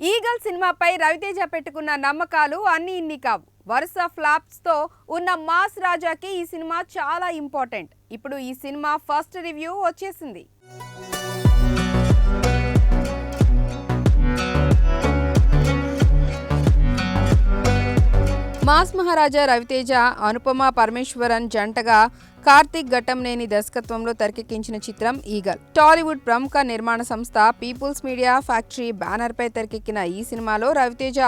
Eagle సినిమాపై రవితేజ పెట్టుకున్న నమ్మకాలు అన్ని ఇన్ని కావు. వరుస ఫ్లాప్స్తో ఉన్న మాస్ రాజాకి ఈ సినిమా చాలా ఇంపార్టెంట్. ఇప్పుడు ఈ సినిమా ఫస్ట్ రివ్యూ వచ్చేసింది. మాస్ మహారాజా రవితేజ అనుపమ పరమేశ్వరన్ జంటగా కార్తీక్ ఘట్టంనేని దర్శకత్వంలో తెరకెక్కించిన చిత్రం ఈగల్. టాలీవుడ్ ప్రముఖ నిర్మాణ సంస్థ పీపుల్స్ మీడియా ఫ్యాక్టరీ బ్యానర్పై తెరకెక్కిన ఈ సినిమాలో రవితేజ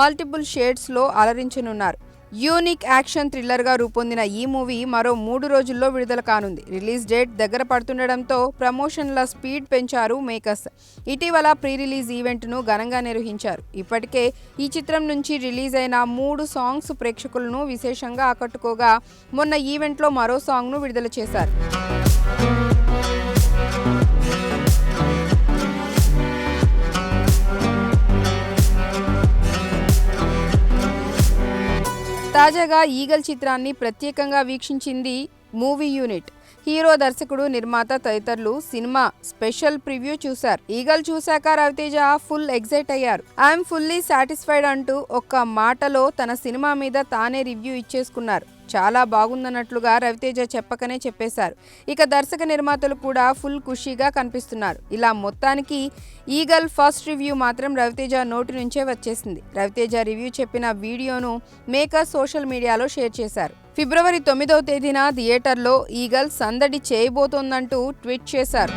మల్టిపుల్ షేడ్స్లో అలరించనున్నారు. యూనిక్ యాక్షన్ థ్రిల్లర్గా రూపొందిన ఈ మూవీ మరో మూడు రోజుల్లో విడుదల కానుంది. రిలీజ్ డేట్ దగ్గర పడుతుండటంతో ప్రమోషన్ల స్పీడ్ పెంచారు మేకర్స్. ఇటీవల ప్రీ రిలీజ్ ఈవెంట్ను ఘనంగా నిర్వహించారు. ఇప్పటికే ఈ చిత్రం నుంచి రిలీజ్ అయిన మూడు సాంగ్స్ ప్రేక్షకులను విశేషంగా ఆకట్టుకోగా మొన్న ఈవెంట్లో మరో సాంగ్ను విడుదల చేశారు. తాజాగా ఈగల్ చిత్రాన్ని ప్రత్యేకంగా వీక్షించింది మూవీ యూనిట్. హీరో దర్శకుడు నిర్మాత తదితరులు సినిమా స్పెషల్ ప్రివ్యూ చూశారు. ఈగల్ చూశాక రవితేజ ఫుల్ ఎగ్జైట్ అయ్యారు. ఐఎమ్ ఫుల్లీ సాటిస్ఫైడ్ అంటూ ఒక్క మాటలో తన సినిమా మీద తానే రివ్యూ ఇచ్చేసుకున్నారు. చాలా బాగుందన్నట్లుగా రవితేజ చెప్పకనే చెప్పేశారు. ఇక దర్శక నిర్మాతలు కూడా ఫుల్ ఖుషీగా కనిపిస్తున్నారు. ఇలా మొత్తానికి ఈగల్ ఫస్ట్ రివ్యూ మాత్రం రవితేజ నోటి నుంచే వచ్చేసింది. రవితేజ రివ్యూ చెప్పిన వీడియోను మేకర్ సోషల్ మీడియాలో షేర్ చేశారు. ఫిబ్రవరి తొమ్మిదవ తేదీన థియేటర్లో ఈగల్ సందడి చేయబోతోందంటూ ట్వీట్ చేశారు.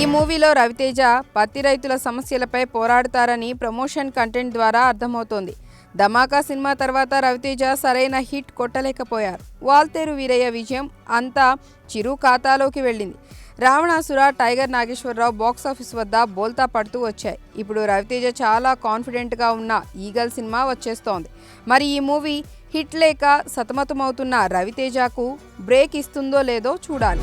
ఈ మూవీలో రవితేజ పత్తి రైతుల సమస్యలపై పోరాడతారని ప్రమోషన్ కంటెంట్ ద్వారా అర్థమవుతోంది. ధమాకా సినిమా తర్వాత రవితేజ సరైన హిట్ కొట్టలేకపోయారు. వాల్తేరు వీరయ్య విజయం అంతా చిరు ఖాతాలోకి వెళ్ళింది. రావణాసుర టైగర్ నాగేశ్వరరావు బాక్సాఫీస్ వద్ద బోల్తా పడుతూ వచ్చాయి. ఇప్పుడు రవితేజ చాలా కాన్ఫిడెంట్గా ఉన్న ఈగల్ సినిమా వచ్చేస్తోంది. మరి ఈ మూవీ హిట్ లేక సతమతమవుతున్న రవితేజకు బ్రేక్ ఇస్తుందో లేదో చూడాలి.